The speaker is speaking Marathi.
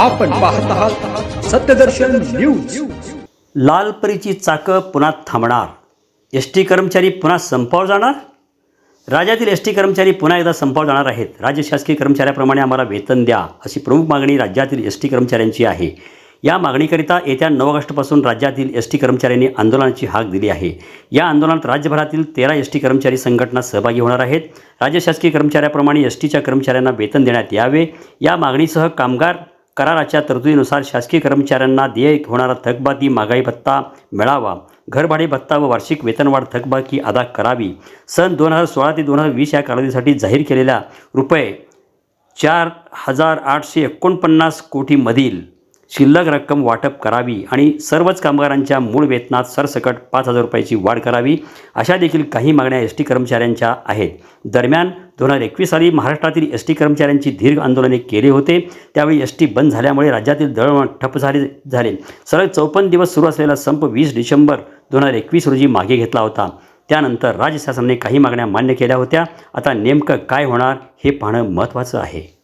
आपण पाहत आहात सत्यदर्शन न्यूज. लालपरीची चाकं पुन्हा थांबणार. एस टी कर्मचारी पुन्हा संपावर जाणार? राज्यातील एस टी कर्मचारी पुन्हा एकदा संपावर जाणार आहेत. राज्य शासकीय कर्मचाऱ्याप्रमाणे आम्हाला वेतन द्या अशी प्रमुख मागणी राज्यातील एस टी कर्मचाऱ्यांची आहे. या मागणीकरिता येत्या नऊ ऑगस्टपासून राज्यातील एस टी कर्मचाऱ्यांनी आंदोलनाची हाक दिली आहे. या आंदोलनात राज्यभरातील तेरा एस टी कर्मचारी संघटना सहभागी होणार आहेत. राज्य शासकीय कर्मचाऱ्याप्रमाणे एस टीच्या कर्मचाऱ्यांना वेतन देण्यात यावे. या मागणीसह कामगार कराराच्या तरतुदीनुसार शासकीय कर्मचाऱ्यांना देयक होणारा थकबाकी महागाई भत्ता मिळावा. घरभाडे भत्ता व वार्षिक वेतनवाढ थकबाकी अदा करावी. सन दोन हजार सोळा ते दोन हजार वीस या कालावधीसाठी जाहीर केलेल्या रुपये चार हजार आठशे एकोणपन्नास कोटीमधील शिल्लक रक्कम वाटप करावी आणि सर्वच कामगारांच्या मूळ वेतनात सरसकट पाच हजार रुपयाची वाढ करावी अशा देखील काही मागण्या एस टी कर्मचाऱ्यांच्या आहेत. दरम्यान दोन हजार एकवीस साली महाराष्ट्रातील एस टी कर्मचाऱ्यांची दीर्घ आंदोलने केले होते. त्यावेळी एस टी बंद झाल्यामुळे राज्यातील दळणवळण ठप्प झाले झाले. सलग चौपन्न दिवस सुरू असलेला संप वीस डिसेंबर दोन हजार एकवीस रोजी मागे घेतला होता. त्यानंतर राज्य शासनाने काही मागण्या मान्य केल्या होत्या. आता नेमकं काय होणार हे पाहणं महत्त्वाचं आहे.